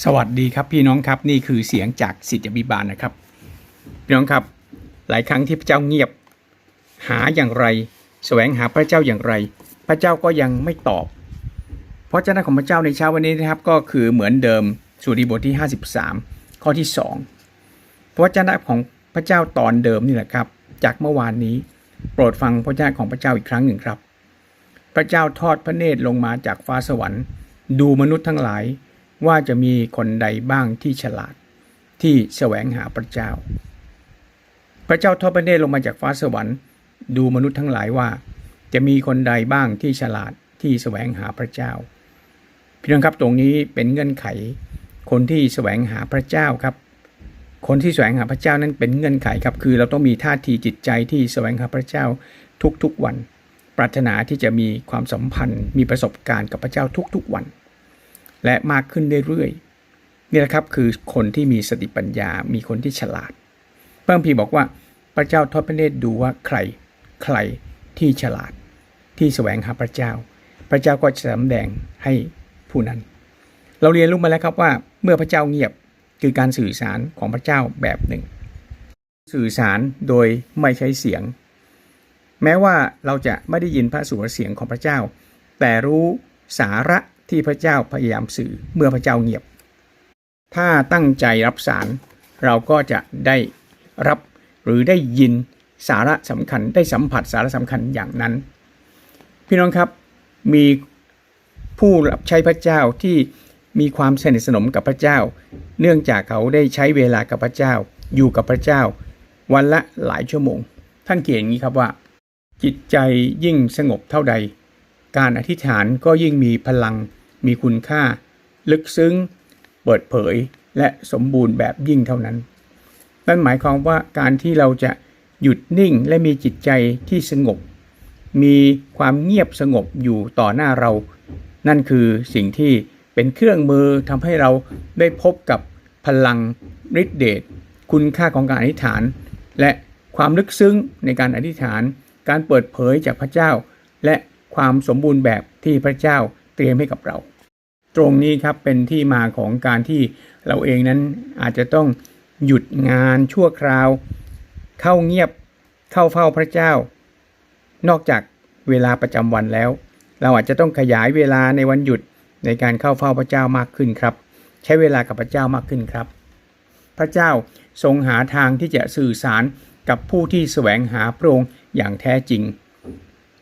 สวัสดีครับพี่น้องครับนี่คือเสียงจากสิทธิบิบาลนะครับ พี่น้องครับหลายครั้งที่พระเจ้าเงียบ หาอย่างไร แสวงหาพระเจ้าอย่างไร พระเจ้าก็ยังไม่ตอบ เพราะเจ้าน้าของพระเจ้าในเช้าวันนี้นะครับก็คือเหมือนเดิมสุดีบทที่ 53 ข้อที่ 2 เพราะเจ้าหน้าของพระเจ้าตอนเดิมนี่แหละครับ จากเมื่อวานนี้ โปรดฟังพระเจ้าของพระเจ้าอีกครั้งหนึ่งครับ พระเจ้าทอดพระเนตรลงมาจากฟ้าสวรรค์ ดูมนุษย์ทั้งหลาย ว่าจะมีคนใดบ้างที่ฉลาดที่แสวงหาพระเจ้า พระเจ้าทอดพระเนตรลงมาจากฟ้าสวรรค์ ดูมนุษย์ทั้งหลายว่า จะมีคนใดบ้างที่ฉลาดที่แสวงหาพระเจ้าพี่น้องครับตรงนี้เป็นเงื่อนไข คนที่แสวงหาพระเจ้าครับ คนที่แสวงหาพระเจ้านั้นเป็นเงื่อนไขครับ คือเราต้องมีท่าทีจิตใจที่แสวงหาพระเจ้าทุกๆวัน ปรารถนาที่จะมีความสัมพันธ์ มีประสบการณ์กับพระเจ้าทุกๆวัน และมากขึ้นเรื่อยๆนี่แหละครับคือคนที่มีสติปัญญา มีคนที่ฉลาดพระคัมภีร์บอกว่าพระเจ้าทอดพระเนตรดูว่าใคร ใครที่ฉลาด ที่แสวงหาพระเจ้า พระเจ้าก็จะสำแดงให้ผู้นั้น เราเรียนรู้มาแล้วครับว่า เมื่อพระเจ้าเงียบคือการสื่อสารของพระเจ้าแบบหนึ่ง สื่อสารโดยไม่ใช้เสียง แม้ว่าเราจะไม่ได้ยินพระสุรเสียงของพระเจ้า แต่รู้สาระ ที่พระเจ้าพยายามสื่อเมื่อพระเจ้าเงียบ ถ้าตั้งใจรับสารเราก็จะได้รับหรือได้ยินสาระสำคัญได้สัมผัสสาระสำคัญอย่างนั้น พี่น้องครับมีผู้รับใช้พระเจ้าที่มีความสนิทสนมกับพระเจ้า เนื่องจากเขาได้ใช้เวลากับพระเจ้า อยู่กับพระเจ้า วันละหลายชั่วโมง ท่านเขียนอย่างนี้ครับว่า จิตใจยิ่งสงบเท่าใด การอธิษฐานก็ยิ่งมีพลัง มีคุณค่า ลึกซึ้ง เปิดเผย และสมบูรณ์แบบยิ่งเท่านั้น นั่นหมายความว่าการที่เราจะหยุดนิ่งและมีจิตใจที่สงบ มีความเงียบสงบอยู่ต่อหน้าเรา นั่นคือสิ่งที่เป็นเครื่องมือทำให้เราได้พบกับพลังฤทธิเดชคุณค่าของการอธิษฐาน และความลึกซึ้งในการอธิษฐาน การเปิดเผยจากพระเจ้า และ ความสมบูรณ์แบบที่พระเจ้าเตรียมให้กับเรา ตรงนี้ครับเป็นที่มาของการที่เราเองนั้นอาจจะต้องหยุดงานชั่วคราว เข้าเงียบเข้าเฝ้าพระเจ้า นอกจากเวลาประจำวันแล้ว เราอาจจะต้องขยายเวลาในวันหยุดในการเข้าเฝ้าพระเจ้ามากขึ้นครับ ใช้เวลากับพระเจ้ามากขึ้นครับ พระเจ้าทรงหาทางที่จะสื่อสารกับผู้ที่แสวงหาพระองค์อย่างแท้จริง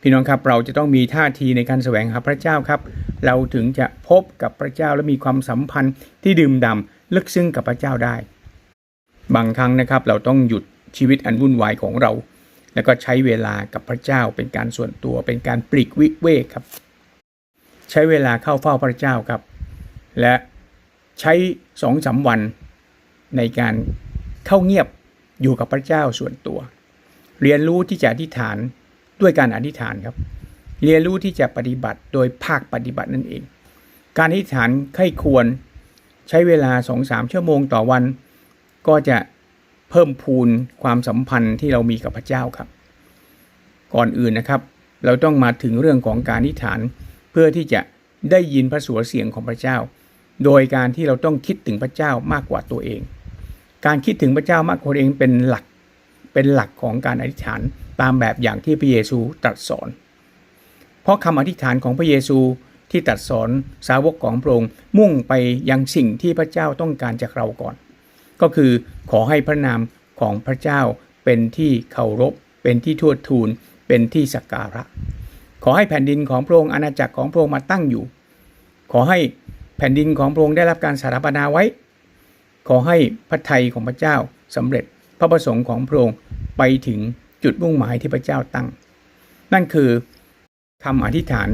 พี่น้องครับเราจะต้องมีท่าทีในการแสวงหาพระเจ้าครับ เราถึงจะพบกับพระเจ้าและมีความสัมพันธ์ที่ดื่มด่ำลึกซึ้งกับพระเจ้าได้ บางครั้งนะครับเราต้องหยุดชีวิตอันวุ่นวายของเรา แล้วก็ใช้เวลากับพระเจ้าเป็นการส่วนตัวเป็นการปลีกวิเวกครับ ใช้เวลาเข้าเฝ้าพระเจ้าครับ และใช้สองสาวันในการเข้าเงียบอยู่กับพระเจ้าส่วนตัว เรียนรู้ที่จะอธิษฐาน ด้วยการอธิษฐานครับ เรียนรู้ที่จะปฏิบัติโดยภาคปฏิบัตินั่นเอง การอธิษฐานใครควรใช้เวลาสองสามชั่วโมงต่อวัน ก็จะเพิ่มพูนความสัมพันธ์ที่เรามีกับพระเจ้าครับ ก่อนอื่นนะครับ เราต้องมาถึงเรื่องของการอธิษฐาน เพื่อที่จะได้ยินพระสุรเสียงของพระเจ้า โดยการที่เราต้องคิดถึงพระเจ้ามากกว่าตัวเอง การคิดถึงพระเจ้ามากกว่าตัวเองเป็นหลักเป็นหลักของการอธิษฐาน ตามแบบอย่างที่พระเยซูตรัสสอน เพราะคำอธิษฐานของพระเยซูที่ตรัสสอนสาวกของพระองค์มุ่งไปยังสิ่งที่พระเจ้าต้องการจากเราก่อน ก็คือขอให้พระนามของพระเจ้าเป็นที่เคารพ เป็นที่ทวดทูล เป็นที่สักการะ ขอให้แผ่นดินของพระองค์อาณาจักรของพระองค์มาตั้งอยู่ ขอให้แผ่นดินของพระองค์ได้รับการสถาปนาไว้ ขอให้พระทัยของพระเจ้าสำเร็จพระประสงค์ของพระองค์ไปถึง จุดมุ่งหมายที่พระเจ้าตั้ง นั่นคือคำอธิษฐาน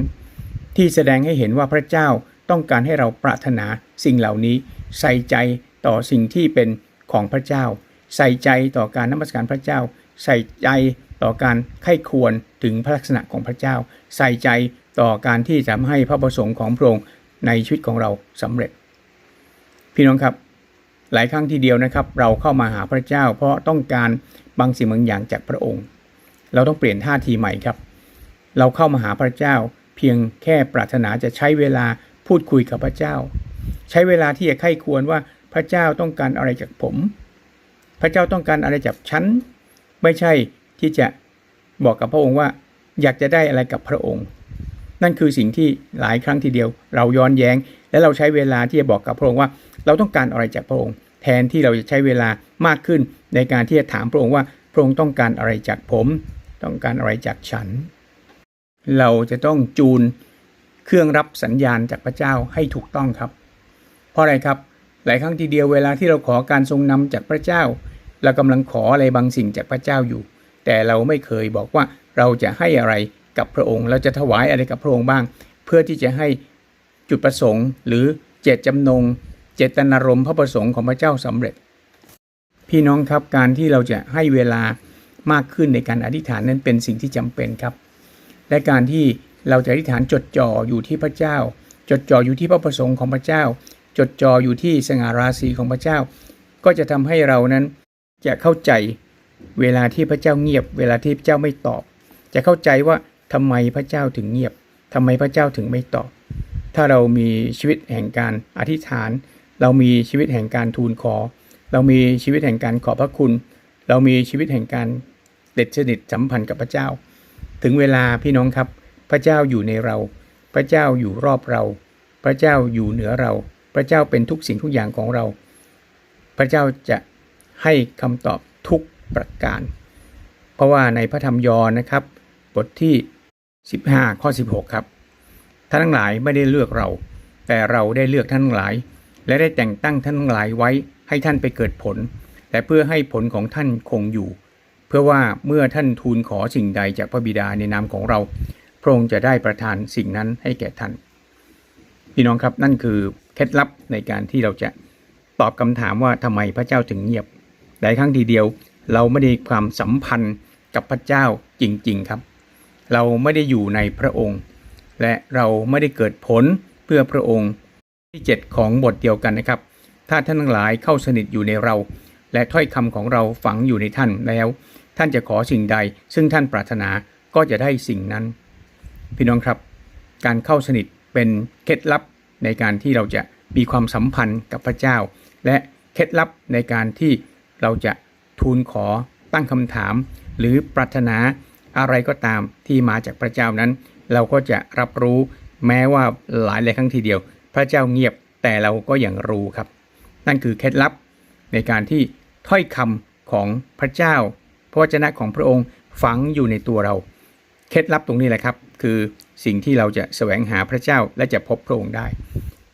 ที่แสดงให้เห็นว่าพระเจ้าต้องการให้เราปรารถนาสิ่งเหล่านี้ใส่ใจต่อสิ่งที่เป็นของพระเจ้า ใส่ใจต่อการนมัสการพระเจ้า ใส่ใจต่อการไข้ควรถึงพระลักษณะของพระเจ้า ใส่ใจต่อการที่จะให้พระประสงค์ของพระองค์ในชีวิตของเราสำเร็จ พี่น้องครับ หลายครั้งทีเดียวนะครับ เราเข้ามาหาพระเจ้า เพราะต้องการบางสิ่งบางอย่างจากพระองค์ เราต้องเปลี่ยนท่าทีใหม่ครับ เราเข้ามาหาพระเจ้า เพียงแค่ปรารถนาจะใช้เวลาพูดคุยกับพระเจ้า ใช้เวลาที่จะไข้ควรว่าพระเจ้าต้องการอะไรจากผม พระเจ้าต้องการอะไรจากฉัน ไม่ใช่ที่จะบอกกับพระองค์ว่าอยากจะได้อะไรกับพระองค์ นั่นคือสิ่งที่หลายครั้งทีเดียว เราย้อนแยง้ง และเราใช้เวลาที่จะบอกกับพระองค์ว่า เราต้องการอะไรจากพระองค์ แทนที่เราจะใช้เวลามากขึ้นในการที่จะถามพระองค์ว่าพระองค์ต้องการอะไรจากผม ต้องการอะไรจากฉัน เราจะต้องจูนเครื่องรับสัญญาณจากพระเจ้าให้ถูกต้องครับ เพราะอะไรครับ หลายครั้งทีเดียวเวลาที่เราขอการทรงนำจากพระเจ้า เรากำลังขออะไรบางสิ่งจากพระเจ้าอยู่ แต่เราไม่เคยบอกว่าเราจะให้อะไรกับพระองค์ เราจะถวายอะไรกับพระองค์บ้าง เพื่อที่จะให้ จุดประสงค์ หรือเจตจำนง เจตนารมณ์พระประสงค์ของพระเจ้าสำเร็จ พี่น้องครับการที่เราจะให้เวลามากขึ้นในการอธิษฐานนั้นเป็นสิ่งที่จำเป็นครับ และการที่เราจะอธิษฐานจดจ่ออยู่ที่พระเจ้า จดจ่ออยู่ที่พระประสงค์ของพระเจ้า จดจ่ออยู่ที่สง่าราศีของพระเจ้า ก็จะทำให้เรานั้นจะเข้าใจเวลาที่พระเจ้าเงียบ เวลาที่พระเจ้าไม่ตอบ จะเข้าใจว่าทำไมพระเจ้าถึงเงียบทำไมพระเจ้าถึงไม่ตอบ ถ้าเรามีชีวิตแห่งการอธิษฐาน เรามีชีวิตแห่งการทูลขอ เรามีชีวิตแห่งการขอบพระคุณ เรามีชีวิตแห่งการเด็ดสนิทสัมพันธ์กับพระเจ้า ถึงเวลาพี่น้องครับ พระเจ้าอยู่ในเรา พระเจ้าอยู่รอบเรา พระเจ้าอยู่เหนือเรา พระเจ้าเป็นทุกสิ่งทุกอย่างของเรา พระเจ้าจะให้คำตอบทุกประการ เพราะว่าในพระธรรมยอห์นนะครับ บทที่ 15 ข้อ 16 ครับ ท่านทั้งหลายไม่ได้เลือกเรา แต่เราได้เลือกท่านทั้งหลาย และได้แต่งตั้งท่านทั้งหลายไว้ให้ท่านไปเกิดผล แต่เพื่อให้ผลของท่านคงอยู่ เพื่อว่าเมื่อท่านทูลขอสิ่งใดจากพระบิดาในนามของเราพระองค์จะได้ประทานสิ่งนั้นให้แก่ท่าน พี่น้องครับนั่นคือเคล็ดลับในการที่เราจะตอบคำถามว่าทำไมพระเจ้าถึงเงียบหลายครั้งทีเดียวเราไม่ได้ความสัมพันธ์กับพระเจ้าจริง ๆ ครับ เราไม่ได้อยู่ในพระองค์ และเราไม่ได้เกิดผลเพื่อพระองค์ที่ 7 ของบทเดียวกันนะครับ ถ้าท่านทั้งหลายเข้าสนิทอยู่ในเรา และถ้อยคำของเราฝังอยู่ในท่านแล้ว ท่านจะขอสิ่งใด ซึ่งท่านปรารถนาก็จะได้สิ่งนั้น พี่น้องครับ การเข้าสนิทเป็นเคล็ดลับในการที่เราจะมีความสัมพันธ์กับพระเจ้า และเคล็ดลับในการที่เราจะทูลขอตั้งคำถาม หรือปรารถนาอะไรก็ตามที่มาจากพระเจ้านั้น เราก็จะรับรู้แม้ว่าหลายหลายครั้งทีเดียว พระเจ้าเงียบแต่เราก็ยังรู้ครับ นั่นคือเคล็ดลับในการที่ถ้อยคำของพระเจ้า พระวจนะของพระองค์ฝังอยู่ในตัวเรา เคล็ดลับตรงนี้แหละครับ คือสิ่งที่เราจะแสวงหาพระเจ้าและจะพบพระองค์ได้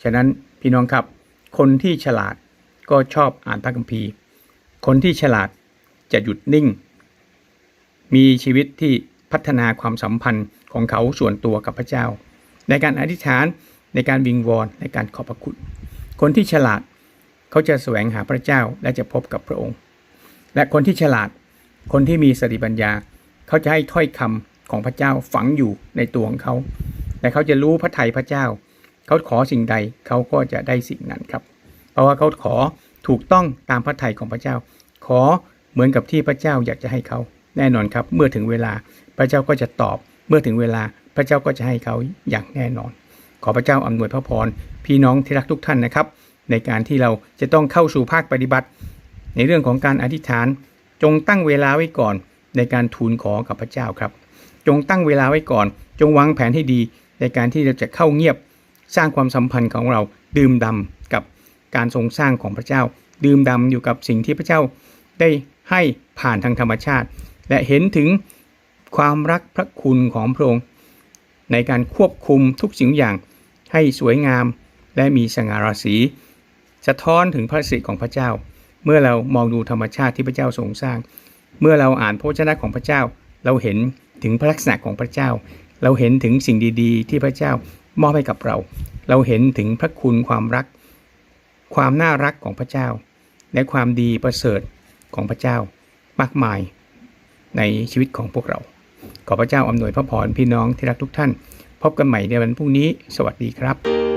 ฉะนั้นพี่น้องครับ คนที่ฉลาดก็ชอบอ่านพระคัมภีร์ คนที่ฉลาดจะหยุดนิ่ง มีชีวิตที่พัฒนาความสัมพันธ์ ของเขาส่วนตัวกับพระเจ้า ในการอธิษฐานในการวิงวอนในการขอบพระคุณ คนที่ฉลาดเขาจะแสวงหาพระเจ้าและจะพบกับพระองค์ และคนที่ฉลาด คนที่มีสติปัญญา เขาจะให้ถ้อยคำของพระเจ้าฝังอยู่ในตัวของเขาและเขาจะรู้พระทัยพระเจ้า เขาขอสิ่งใดเขาก็จะได้สิ่งนั้นครับ เพราะว่าเขาขอถูกต้องตามพระทัยของพระเจ้า ขอเหมือนกับที่พระเจ้าอยากจะให้เขา แน่นอนครับ เมื่อถึงเวลาพระเจ้าก็จะตอบ มื่อถึงเวลาพระเจ้าก็จะให้เขาอย่างแน่นอน ขอพระเจ้าอำนวยพระพรพี่น้องที่รักทุกท่านนะครับ ในการที่เราจะต้องเข้าสู่ภาคปฏิบัติ ในเรื่องของการอธิษฐาน จงตั้งเวลาไว้ก่อนในการทูลขอกับพระเจ้าครับ จงตั้งเวลาไว้ก่อน จงวางแผนให้ดี ในการที่เราจะเข้าเงียบสร้างความสัมพันธ์ของเราดื่มดำกับการทรงสร้างของพระเจ้า ดื่มดำอยู่กับสิ่งที่พระเจ้าได้ให้ผ่านทางธรรมชาติ และเห็นถึง ความรักพระคุณของพระองค์ ในการควบคุมทุกสิ่งทุกอย่างให้สวยงามและมีสง่าราศี สะท้อนถึงพระสิทธิ์ของพระเจ้า เมื่อเรามองดูธรรมชาติที่พระเจ้าทรงสร้าง เมื่อเราอ่านพระวจนะของพระเจ้า เราเห็นถึงพระลักษณะของพระเจ้า เราเห็นถึงสิ่งดีๆ ที่พระเจ้ามอบให้กับเรา เราเห็นถึงพระคุณความรัก ความน่ารักของพระเจ้า และความดีประเสริฐของพระเจ้ามากมายในชีวิตของพวกเรา ขอพระเจ้าอำนวยพระพรพี่น้องที่รักทุกท่าน พบกันใหม่ในวันพรุ่งนี้ สวัสดีครับ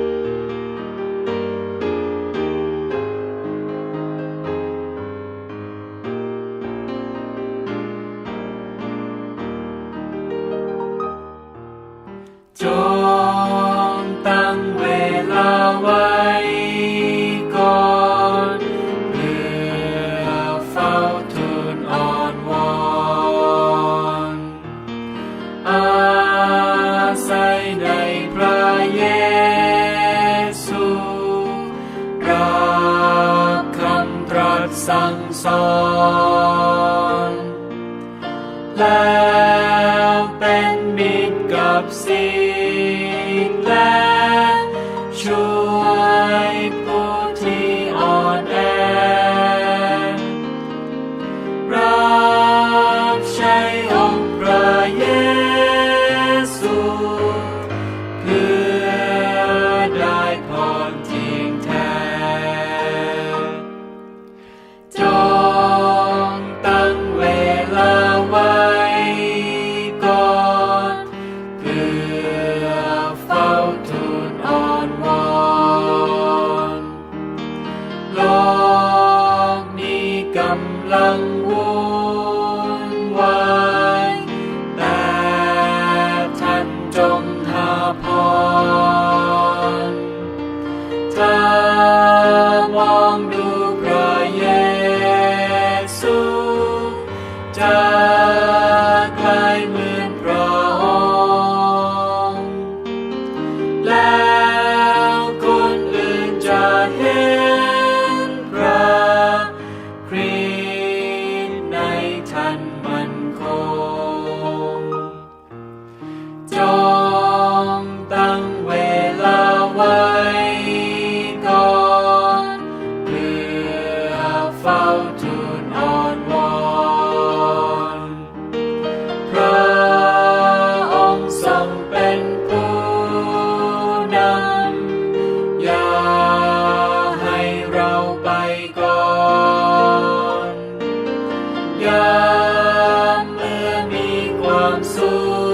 ค